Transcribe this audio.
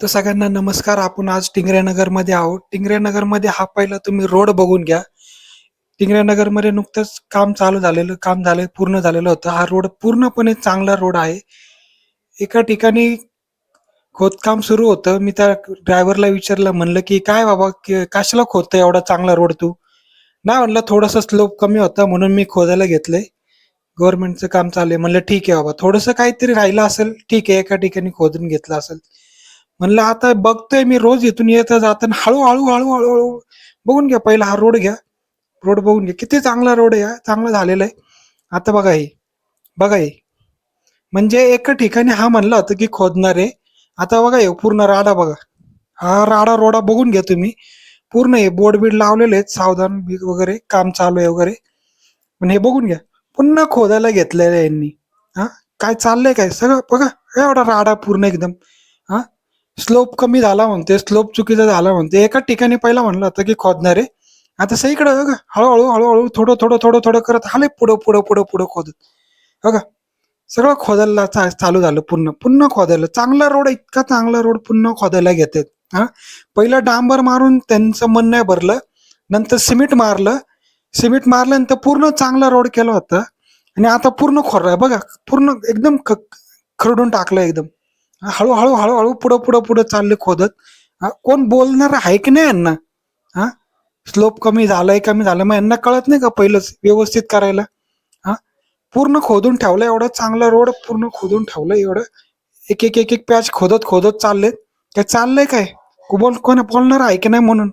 तर सगळ्यांना नमस्कार. आपण आज टिंगऱ्यानगरमध्ये आहोत. टिंगऱ्यानगरमध्ये हा पहिला तुम्ही रोड बघून घ्या. टिंगऱ्यानगरमध्ये नुकतंच काम चालू झालेलं काम झालं पूर्ण झालेलं होतं. हा रोड पूर्णपणे चांगला रोड आहे. एका ठिकाणी खोदकाम सुरू होतं. मी त्या ड्रायव्हरला विचारलं म्हणलं की काय बाबा की कशाला खोदतं एवढा चांगला रोड तू? नाही म्हणलं थोडंसं स्लोप कमी होता म्हणून मी खोदायला घेतलंय. गव्हर्नमेंटचं काम चालू आहे. म्हणलं ठीक आहे बाबा थोडंसं काहीतरी राहिलं असेल ठीक आहे. एका ठिकाणी खोदून घेतलं असेल. म्हणलं आता बघतोय मी रोज इथून येत जाताना हळूहळू हळूहळू हळू बघून घ्या पहिला हा रोड घ्या. रोड बघून घ्या. किती चांगला रोड आहे चांगला झालेला आहे. आता बघा हे. बघा हे. म्हणजे एका ठिकाणी हा म्हणला होता की खोदणार आहे. आता बघा हे पूर्ण राडा बघा. हा राडा रोडा बघून घ्या तुम्ही. पूर्ण हे बोर्ड बीड लावलेले आहेत. सावधान बी वगैरे काम चालू आहे वगैरे. पण हे बघून घ्या. पुन्हा खोदायला घेतलेलं आहे यांनी. हा? काय चाललंय काय? सगळं बघा. एवढा राडा पूर्ण एकदम. हा? स्लोप कमी झाला म्हणते स्लोप चुकीचा झाला म्हणते. एका ठिकाणी पहिला म्हणलं होतं की खोदणार. आहे आता सगळीकडे बघा हळूहळू हळूहळू थोडं थोडं थोडं थोडं करत आले पुढं पुढं पुढं पुढं खोदत. बघा सगळं खोदायला चा- चालू झालं पुन्हा पुन्हा खोदायला. चांगला रोड इतका चांगला रोड पुन्हा खोदायला घेतात. हा? पहिलं डांबर मारून त्यांचं मन नाही भरलं. नंतर सिमेंट मारलं. सिमेंट मारल्यानंतर पूर्ण चांगला रोड केला होता. आणि आता पूर्ण खोर बघा पूर्ण एकदम ख- खरडून टाकलं एकदम. हळूहळू हळूहळू पुढं पुढं पुढं चालले खोदत. कोण बोलणार आहे की नाही यांना? हा? स्लोप कमी झालाय कमी झालं मग यांना कळत नाही का पहिलंच व्यवस्थित करायला? हा? पूर्ण खोदून ठेवलं एवढं चांगला रोड पूर्ण खोदून ठेवलं एवढं एक एक एक एक पॅच खोदत खोदत चाललेत. काय चाललंय काय? बोल कोण बोलणार आहे की नाही म्हणून?